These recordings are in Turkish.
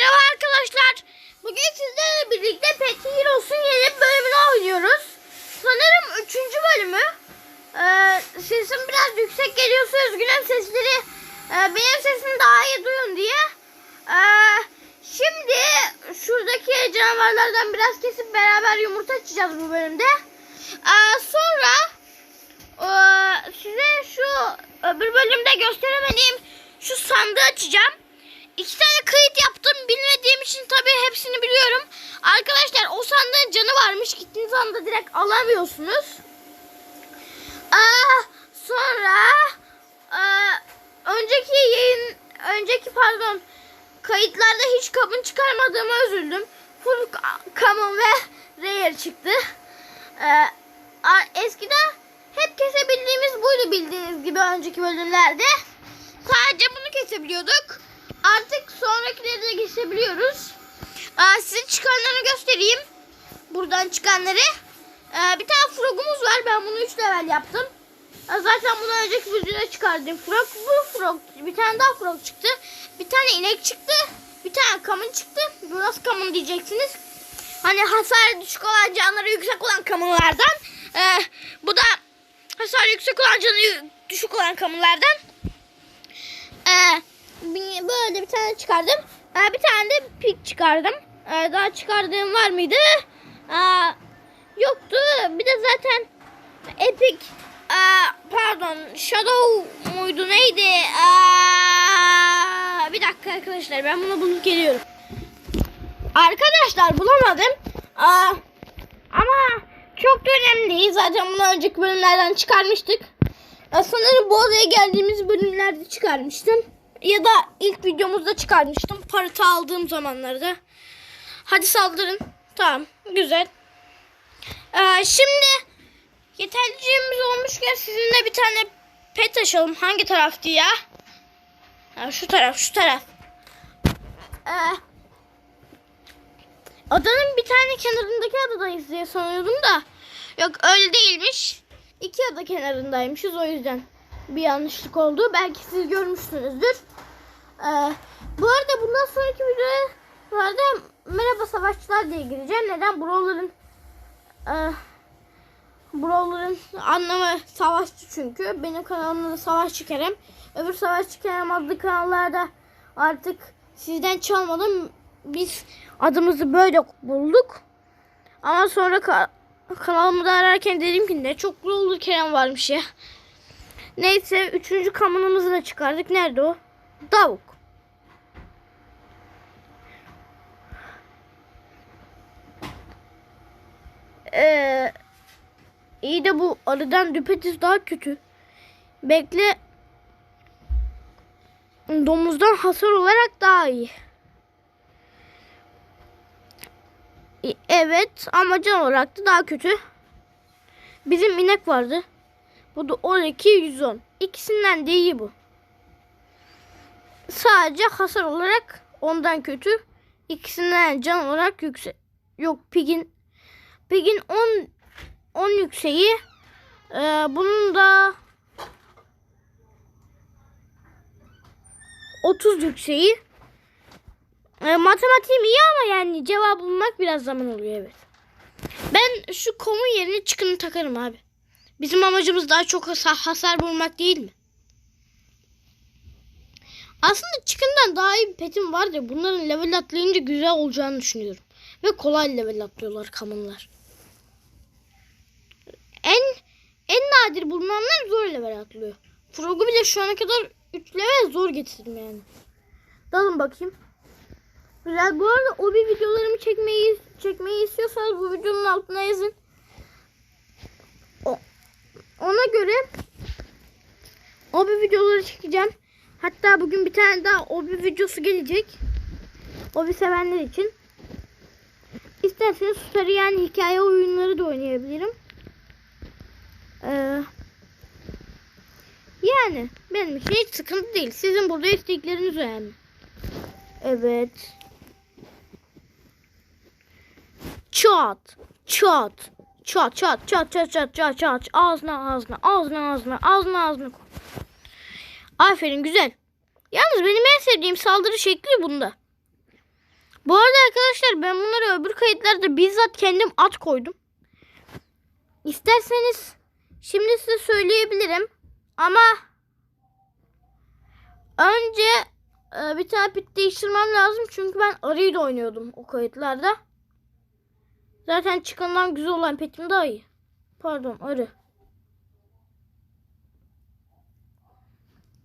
Merhaba arkadaşlar. Bugün sizlerle birlikte Pet Heroes'un yeni bölümünü oynuyoruz. Sanırım 3. bölümü. Ee, sesim biraz yüksek geliyorsa üzgünüm sesleri. e, benim sesimi daha iyi duyun diye. Ee, şimdi şuradaki canavarlardan biraz kesip beraber yumurta açacağız bu bölümde. Ee, sonra e, size şu öbür bölümde gösteremediğim şu sandığı açacağım. İki tane kayıt yaptım. Bilmediğim için tabii hepsini biliyorum. Arkadaşlar o sandığın canı varmış. Gittiğiniz anda direkt alamıyorsunuz. Aa, sonra aa, önceki yayın önceki pardon kayıtlarda hiç kabın çıkarmadığıma üzüldüm. Full ka- common ve rare çıktı. Ee, eskiden hep kesebildiğimiz buydu bildiğiniz gibi önceki bölümlerde. Sadece bunu kesebiliyorduk. Artık sonrakileri de kesebiliyoruz. Ee, size çıkanları göstereyim. Buradan çıkanları. Ee, bir tane frogumuz var. Ben bunu 3 level yaptım. Ee, zaten bunu önceki videoda çıkardım. Frog bu frog. Bir tane daha frog çıktı. Bir tane inek çıktı. Bir tane kamun çıktı. Bu nasıl kamun diyeceksiniz. Hani hasar düşük olan canları yüksek olan kamunlardan. Ee, bu da hasar yüksek olan canı düşük olan kamunlardan. Ee, bir- böyle bir tane çıkardım. Bir tane de pik çıkardım. Daha çıkardığım var mıydı? Yoktu. Bir de zaten epic pardon shadow muydu neydi? Bir dakika arkadaşlar ben bunu bulup geliyorum. Arkadaşlar bulamadım. Ama çok da önemli. Zaten bunu önceki bölümlerden çıkarmıştık. Sanırım bu odaya geldiğimiz bölümlerde çıkarmıştım. Ya da ilk videomuzda çıkarmıştım. Parıtı aldığım zamanlarda. Hadi saldırın. Tamam. Güzel. Ee, şimdi yeterliciğimiz olmuşken sizinle bir tane pet açalım. Hangi taraftı ya? Ha, şu taraf, şu taraf. Ee, adanın bir tane kenarındaki adadayız diye sanıyordum da. Yok öyle değilmiş. İki ada kenarındaymışız o yüzden bir yanlışlık oldu. Belki siz görmüşsünüzdür. Ee, bu arada bundan sonraki videolarda merhaba savaşçılar diye gireceğim. Neden? Brawler'ın e, Brawler'ın anlamı savaşçı çünkü. Benim kanalımda da Savaşçı Kerem. Öbür Savaşçı Kerem adlı kanallarda artık sizden çalmadım. Biz adımızı böyle bulduk. Ama sonra ka- kanalımı da ararken dedim ki ne çok olur Kerem varmış ya. Neyse üçüncü kamunumuzu da çıkardık. Nerede o? Davuk. Ee, iyi de bu arıdan düpedüz daha kötü. Bekle. Domuzdan hasar olarak daha iyi. Evet ama olarak da daha kötü. Bizim inek vardı. Bu da 12 110. İkisinden de iyi bu. Sadece hasar olarak ondan kötü. İkisinden can olarak yüksek. Yok Pig'in Pig'in 10 10 yükseği. Ee, bunun da 30 yükseği. Ee, matematiğim iyi ama yani cevap bulmak biraz zaman oluyor evet. Ben şu komun yerine çıkını takarım abi. Bizim amacımız daha çok hasar, vurmak değil mi? Aslında çıkından daha iyi bir petim var da bunların level atlayınca güzel olacağını düşünüyorum. Ve kolay level atlıyorlar kamunlar. En en nadir bulunanlar zor level atlıyor. Frog'u bile şu ana kadar 3 level zor getirdim yani. Dalın bakayım. Güzel. Bu arada o bir videolarımı çekmeyi çekmeyi istiyorsanız bu videonun altına yazın. Ona göre o bir videoları çekeceğim. Hatta bugün bir tane daha o bir videosu gelecek. O bir sevenler için. İsterseniz story yani hikaye oyunları da oynayabilirim. Ee, yani benim için hiç sıkıntı değil. Sizin burada istekleriniz önemli. Evet. Çat. Çat. Çat çat çat çat çat çat çat. Ağzına ağzına ağzına ağzına ağzına ağzına. Aferin güzel. Yalnız benim en sevdiğim saldırı şekli bunda. Bu arada arkadaşlar ben bunları öbür kayıtlarda bizzat kendim at koydum. İsterseniz şimdi size söyleyebilirim. Ama önce e, bir tane pit değiştirmem lazım. Çünkü ben arıyı da oynuyordum o kayıtlarda. Zaten çıkandan güzel olan petim daha iyi. Pardon arı.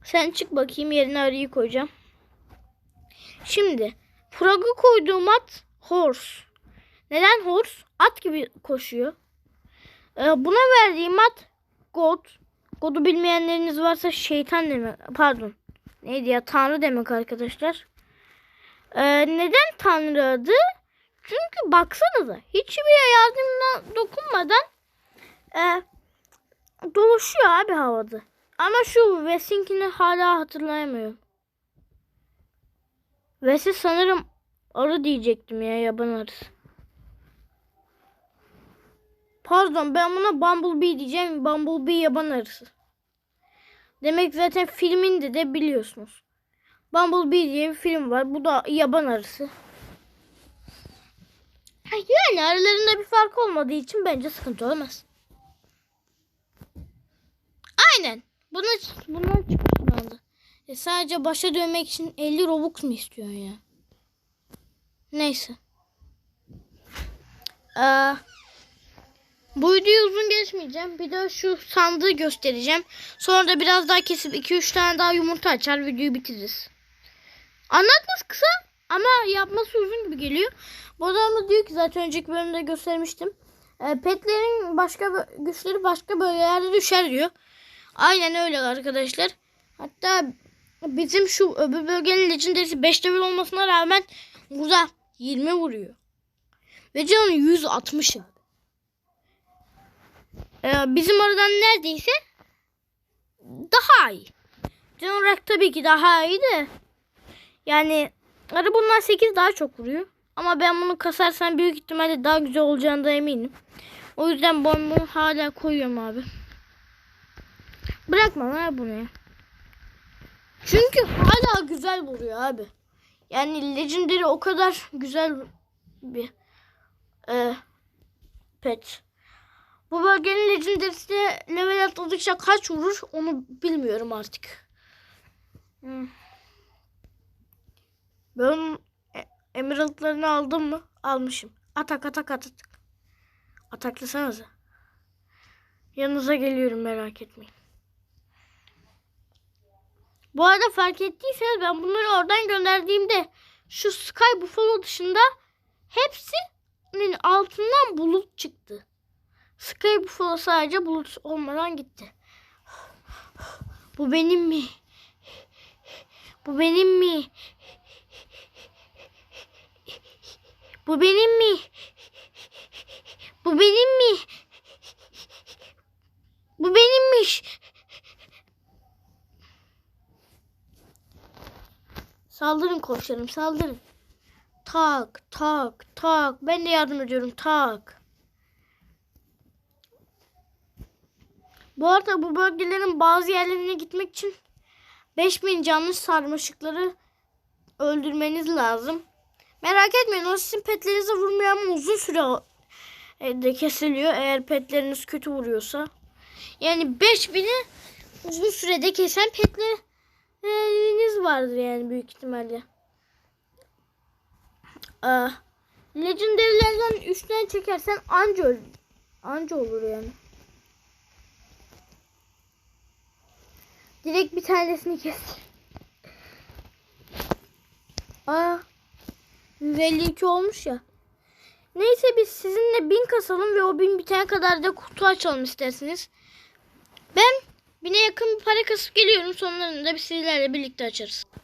Sen çık bakayım yerine arıyı koyacağım. Şimdi Frog'u koyduğum at horse. Neden horse? At gibi koşuyor. Ee, buna verdiğim at god. God'u bilmeyenleriniz varsa şeytan demek. Pardon. Neydi ya? Tanrı demek arkadaşlar. Ee, neden Tanrı adı? Çünkü baksanıza hiçbir yardımına dokunmadan e, dolaşıyor abi havada. Ama şu Wes'inkini hala hatırlayamıyorum. Wes'i sanırım arı diyecektim ya yaban arısı. Pardon ben buna Bumblebee diyeceğim. Bumblebee yaban arısı. Demek zaten filminde de biliyorsunuz. Bumblebee diye bir film var. Bu da yaban arısı. Yani aralarında bir fark olmadığı için bence sıkıntı olmaz. Aynen. Buna, bundan çıkmış şu anda. E sadece başa dönmek için 50 Robux mu istiyorsun ya? Neyse. Ee, bu videoyu uzun geçmeyeceğim. Bir de şu sandığı göstereceğim. Sonra da biraz daha kesip 2-3 tane daha yumurta açar videoyu bitiririz. Anlatması kısa ama yapması uzun gibi geliyor. Bu diyor ki zaten önceki bölümde göstermiştim. E, petlerin başka güçleri başka bölgelerde düşer diyor. Aynen öyle arkadaşlar. Hatta bizim şu öbür bölgenin legendary'si 5 level olmasına rağmen burada 20 vuruyor. Ve canı 160 abi. Ee, bizim oradan neredeyse daha iyi. Can olarak tabii ki daha iyi de. Yani arı bundan 8 daha çok vuruyor. Ama ben bunu kasarsam büyük ihtimalle daha güzel olacağına eminim. O yüzden ben hala koyuyorum abi. Bırakma lan bunu ya. Çünkü hala güzel vuruyor abi. Yani Legendary o kadar güzel bir e, pet. Bu bölgenin Legendary'si level atladıkça kaç vurur onu bilmiyorum artık. Hmm. Ben e- Emerald'larını aldım mı? Almışım. Atak atak atak. Ataklasanıza. Yanınıza geliyorum merak etmeyin. Bu arada fark ettiyseniz ben bunları oradan gönderdiğimde şu Sky Buffalo dışında hepsinin altından bulut çıktı. Sky Buffalo sadece bulut olmadan gitti. Bu benim mi? Bu benim mi? Bu benim mi? Bu benim mi? Bu benimmiş. Saldırın koçlarım saldırın. Tak tak tak. Ben de yardım ediyorum tak. Bu arada bu bölgelerin bazı yerlerine gitmek için 5000 canlı sarmaşıkları öldürmeniz lazım. Merak etmeyin o sizin petlerinize vurmuyor ama uzun süre de kesiliyor eğer petleriniz kötü vuruyorsa. Yani 5000'i uzun sürede kesen petleriniz vardır yani büyük ihtimalle. Aa, Legendary'lerden 3 tane çekersen anca, anca olur yani. Direkt bir tanesini kes. Aa, 152 olmuş ya. Neyse biz sizinle bin kasalım ve o bin bitene kadar da kutu açalım isterseniz. Ben bine yakın bir para kasıp geliyorum. Sonlarında biz sizlerle birlikte açarız.